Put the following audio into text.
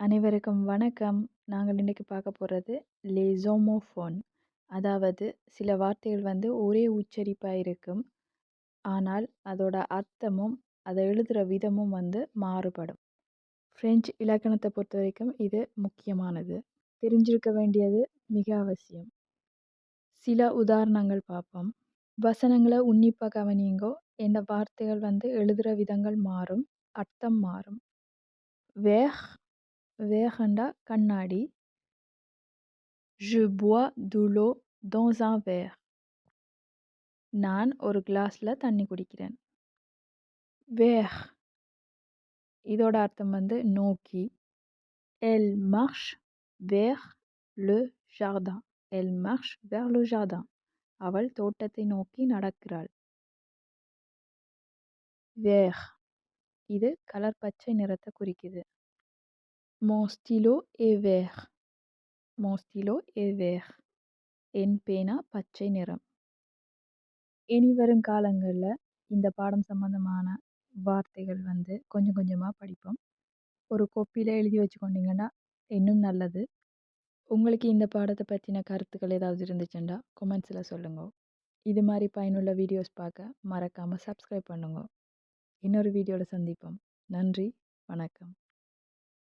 அனைவருக்கும் வணக்கம். நாங்கள் இன்னைக்கு பார்க்க போகிறது "les அதாவது சில வார்த்தைகள் வந்து ஒரே உச்சரிப்பாக இருக்கும். ஆனால் அதோட அர்த்தமும், அதை எழுதுகிற விதமும் வந்து மாறுபடும். ஃப்ரெஞ்ச் இலக்கணத்தை பொறுத்த வரைக்கும் இது முக்கியமானது. தெரிஞ்சிருக்க வேண்டியது மிக அவசியம். சில உதாரணங்கள் பார்ப்போம். வசனங்களை உன்னிப்பாக கவனியுங்கோ. இந்த வார்த்தைகள் வந்து எழுதுகிற விதங்கள் மாறும். அர்த்தம் மாறும். வேஹ் verreண்டா கண்ணாடி. "je bois de l'eau dans un verre" நான் ஒரு கிளாஸ்ல தண்ணி குடிக்கிறேன். "vers" இதோட அர்த்தம் வந்து நோக்கி. "elle marche vers le jardin" elle marche vers le jardin அவள் தோட்டத்தை நோக்கி நடக்கிறாள். "vert" இது கலர் பச்சை நிறத்த குறிக்குது. "Mon stylo est vert" mon stylo est vert என் பேனா பச்சை நிறம். இனி வரும் காலங்கள்ல இந்த பாடம் சம்பந்தமான வார்த்தைகள் வந்து கொஞ்சம் கொஞ்சமா படிப்போம். ஒரு கோப்பில எழுதி வச்சுக்கொண்டீங்கன்னா இன்னும் நல்லது. உங்களுக்கு இந்த பாடத்த பத்தின கருத்துக்கள் ஏதாவது இருந்துச்சுண்டா கொமெண்ட்ஸ்ல சொல்லுங்கோ. இது மாரி பயனுள்ள வீடியோஸ் பார்க்க மறக்காம சப்ஸ்கிரைப் பண்ணுங்க. இன்னொரு வீடியோல சந்திப்போம். நன்றி, வணக்கம்.